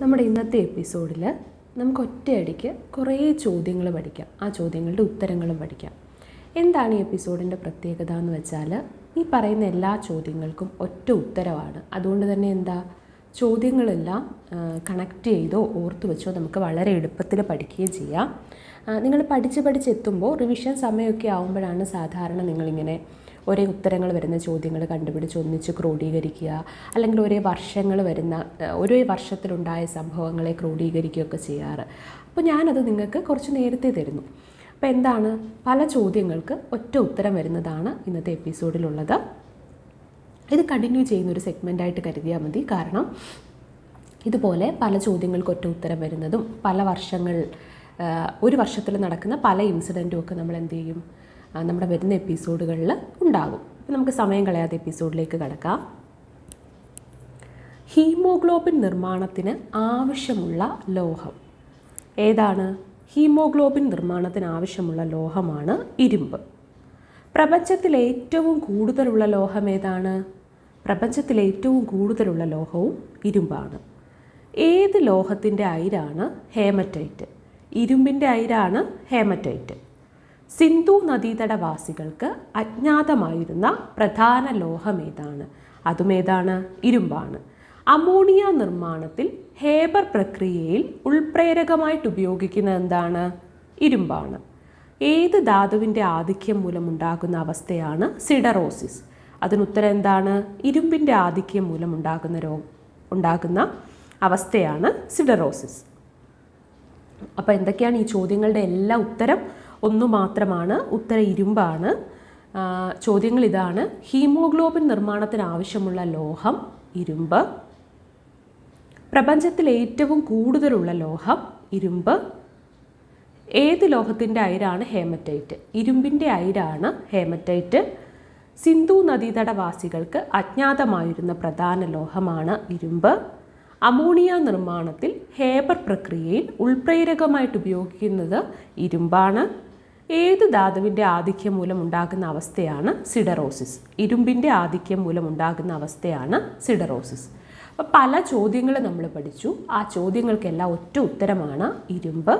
നമ്മുടെ ഇന്നത്തെ എപ്പിസോഡിൽ നമുക്ക് ഒറ്റയടിക്ക് കുറേ ചോദ്യങ്ങൾ പഠിക്കാം. ആ ചോദ്യങ്ങളുടെ ഉത്തരങ്ങളും പഠിക്കാം. എന്താണ് ഈ എപ്പിസോഡിന്റെ പ്രത്യേകത എന്ന് വെച്ചാൽ ഈ പറയുന്ന എല്ലാ ചോദ്യങ്ങൾക്കും ഒറ്റ ഉത്തരവാണ്. അതുകൊണ്ട് തന്നെ എന്താ? ചോദ്യങ്ങളെല്ലാം കണക്ട് ചെയ്തോ ഓർത്തു വെച്ചോ നമുക്ക് വളരെ എളുപ്പത്തിൽ പഠിക്കുകയും ചെയ്യാം. നിങ്ങൾ പഠിച്ച് പഠിച്ചെത്തുമ്പോൾ റിവിഷൻ സമയമൊക്കെ ആകുമ്പോഴാണ് സാധാരണ നിങ്ങളിങ്ങനെ ഒരേ ഉത്തരങ്ങൾ വരുന്ന ചോദ്യങ്ങൾ കണ്ടുപിടിച്ച് ഒന്നിച്ച് ക്രോഡീകരിക്കുക അല്ലെങ്കിൽ ഒരേ വർഷങ്ങൾ വരുന്ന ഒരേ വർഷത്തിലുണ്ടായ സംഭവങ്ങളെ ക്രോഡീകരിക്കുകയൊക്കെ ചെയ്യാറ്. അപ്പോൾ ഞാനത് നിങ്ങൾക്ക് കുറച്ച് നേരത്തെ തരുന്നു. അപ്പോൾ എന്താണ്? പല ചോദ്യങ്ങൾക്ക് ഒറ്റ ഉത്തരം വരുന്നതാണ് ഇന്നത്തെ എപ്പിസോഡിലുള്ളത്. ഇത് കണ്ടിന്യൂ ചെയ്യുന്ന ഒരു സെഗ്മെന്റായിട്ട് കരുതിയാൽ മതി. കാരണം ഇതുപോലെ പല ചോദ്യങ്ങൾക്ക് ഒറ്റ ഉത്തരം വരുന്നതും പല വർഷങ്ങൾ ഒരു വർഷത്തിൽ നടക്കുന്ന പല ഇൻസിഡന്റും ഒക്കെ നമ്മൾ എന്ത് ചെയ്യും? നമ്മുടെ വരുന്ന എപ്പിസോഡുകളിൽ ഉണ്ടാകും. നമുക്ക് സമയം കളയാതെ എപ്പിസോഡിലേക്ക് കടക്കാം. ഹീമോഗ്ലോബിൻ നിർമ്മാണത്തിന് ആവശ്യമുള്ള ലോഹം. ഏതാണ്? ഹീമോഗ്ലോബിൻ നിർമ്മാണത്തിന് ആവശ്യമുള്ള ലോഹമാണ് ഇരുമ്പ്. പ്രപഞ്ചത്തിൽ ഏറ്റവും കൂടുതലുള്ള ലോഹം ഏതാണ്? പ്രപഞ്ചത്തിൽ ഏറ്റവും കൂടുതലുള്ള ലോഹവും ഇരുമ്പാണ്. ഏത് ലോഹത്തിന്റെ അയിരാണ് ഹേമറ്റൈറ്റ്? ഇരുമ്പിന്റെ അയിരാണ് ഹേമറ്റൈറ്റ്. സിന്ധു നദീതടവാസികൾക്ക് അജ്ഞാതമായിരുന്ന പ്രധാന ലോഹമേതാണ് അതുമേതാണ് അതും ഇരുമ്പാണ്. അമോണിയ നിർമ്മാണത്തിൽ ഹേബർ പ്രക്രിയയിൽ ഉൾപ്രേരകമായിട്ട് ഉപയോഗിക്കുന്ന എന്താണ്? ഇരുമ്പാണ്. ഏത് ധാതുവിന്റെ ആധിക്യം മൂലമുണ്ടാകുന്ന അവസ്ഥയാണ് സിഡറോസിസ്. അതിനുത്തരം എന്താണ്? ഇരുമ്പിന്റെ ആധിക്യം മൂലമുണ്ടാകുന്ന രോ ഉണ്ടാകുന്ന അവസ്ഥയാണ് സിഡറോസിസ്. അപ്പോൾ എന്തൊക്കെയാണ് ഈ ചോദ്യങ്ങളുടെ എല്ലാ ഉത്തരം? ഒന്നു മാത്രമാണ് ഉത്തര ഇരുമ്പാണ്. ചോദ്യങ്ങൾ ഇതാണ്. ഹീമോഗ്ലോബിൻ നിർമ്മാണത്തിന് ആവശ്യമുള്ള ലോഹം ഇരുമ്പ്. പ്രപഞ്ചത്തിൽ ഏറ്റവും കൂടുതലുള്ള ലോഹം ഇരുമ്പ്. ഏത് ലോഹത്തിന്റെ അയിരാണ് ഹേമറ്റൈറ്റ്? ഇരുമ്പിന്റെ അയിരാണ് ഹേമറ്റൈറ്റ്. സിന്ധു നദീതടവാസികൾക്ക് അജ്ഞാതമായിരുന്ന പ്രധാന ലോഹമാണ് ഇരുമ്പ്. അമോണിയ നിർമ്മാണത്തിൽ ഹേബർ പ്രക്രിയയിൽ ഉൾപ്രേരകമായിട്ട് ഉപയോഗിക്കുന്നത് ഇരുമ്പാണ്. ഏത് ധാതുവിന്റെ ആധിക്യം മൂലം ഉണ്ടാകുന്ന അവസ്ഥയാണ് സിഡറോസിസ്? ഇരുമ്പിന്റെ ആധിക്യം മൂലം ഉണ്ടാകുന്ന അവസ്ഥയാണ് സിഡറോസിസ്. അപ്പോൾ പല ചോദ്യങ്ങൾ നമ്മൾ പഠിച്ചു. ആ ചോദ്യങ്ങൾക്കെല്ലാം ഒറ്റ ഉത്തരമാണ് ഇരുമ്പ്.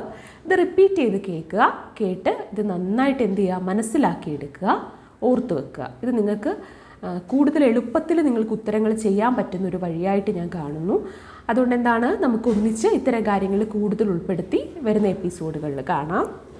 ഇത് റിപ്പീറ്റ് ചെയ്ത് കേൾക്കുക. കേട്ട് ഇത് നന്നായിട്ട് എന്ത് ചെയ്യുക? മനസ്സിലാക്കിയെടുക്കുക. ഓർത്ത് വെക്കുക. ഇത് നിങ്ങൾക്ക് കൂടുതൽ എളുപ്പത്തിൽ നിങ്ങൾക്ക് ഉത്തരങ്ങൾ ചെയ്യാൻ പറ്റുന്ന ഒരു വഴിയായിട്ട് ഞാൻ കാണുന്നു. അതുകൊണ്ട് എന്താണ്? നമുക്ക് ഒന്നിച്ച് ഇത്തരം കാര്യങ്ങൾ കൂടുതൽ ഉൾപ്പെടുത്തി വരുന്ന എപ്പിസോഡുകളിൽ കാണാം.